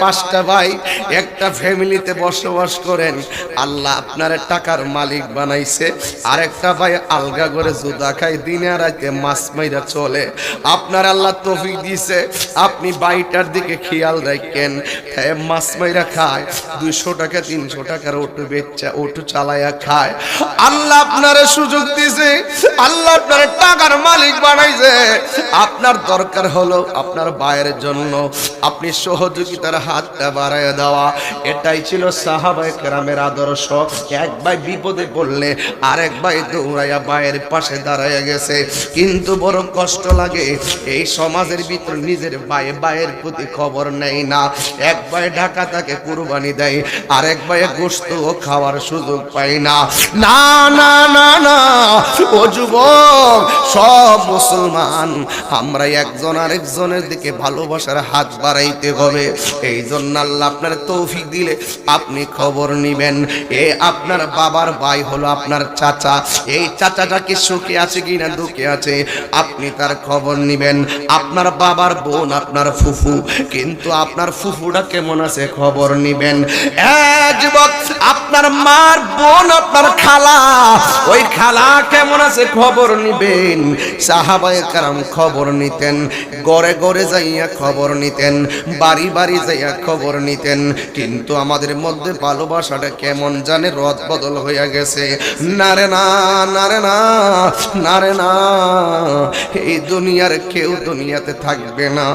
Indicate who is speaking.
Speaker 1: পাঁচটা ভাই একটা ফ্যামিলিতে বসবাস করেন। আল্লাহ আপনার টাকার মালিক বানাইছে। আর একটা ভাই আলগা করে জুদা খায় দিনে রাতে মাছ মাইরা চলে। আপনার আল্লাহ তফিক দিছে। আপনি বাইটার দিকে খেয়াল রাখেন। হ্যাঁ, মাছ মাইরা খায় দুইশো টাকা তিনশো টাকার ওটু বেচা ওটু চালায়া খায়। আল্লাহ আপনার সুযোগ দিছে। আল্লাহ আপনার টাকার মালিক বানাইছে। আপনার দরকার হলো আপনার ভাইয়ের জন্য। আপনি সহযোগিতার হাতটা বাড়ায় দেওয়া। এটাই ছিল সাহাবাই কেরামের আদর্শ। এক ভাই বিপদে পড়লে আরেক ভাই দৌড়াইয়া ভাইয়ের পাশে দাঁড়াইয়া গেছে। কিন্তু বড় কষ্ট লাগে। এই সমাজের ভিতর নিজের ভাই ভাইয়ের প্রতি খবর নেই না। এক ভাই ঢাকা তাকে কুরবানি দেয়, আরেক ভাই গোস্ত খাওয়ার সুযোগ পায় না। না না না না, ও যুবক। সব মুসলমান। আমরা একজন আরেকজনের দিকে ভালোবাসার হাত বাড়াইতে হবে। এই জন্য আল্লাহ আপনার তৌফিক দিলে আপনি খবর নিবেন। এ আপনার বাবার ভাই হলো আপনার চাচা। এই চাচাটা কি সুখে আছে কিনা দুঃখে আছে, আপনি তার খবর নিবেন। আপনার বাবার বোন আপনার ফুফু, কিন্তু আপনার ফুফুটা কেমন আছে খবর নিবেন। এ যুবক আপনার মার বোন, আপনার খালা। ওই খালা কেমন আছে খবর নিবেন? সাহাবায়ে কারাম খবর নিতেন, গড়ে গড়ে যাইয়া খবর নিতেন, বাড়ি বাড়ি যাইয়া খবর নিতেন। কিন্তু আমাদের মধ্যে ভালোবাসাটা কেমন জানে রদ বদল হইয়া গেছে। নারে না নারে না নারে না, এই দুনিয়ার কেউ দুনিয়াতে থাকবে না।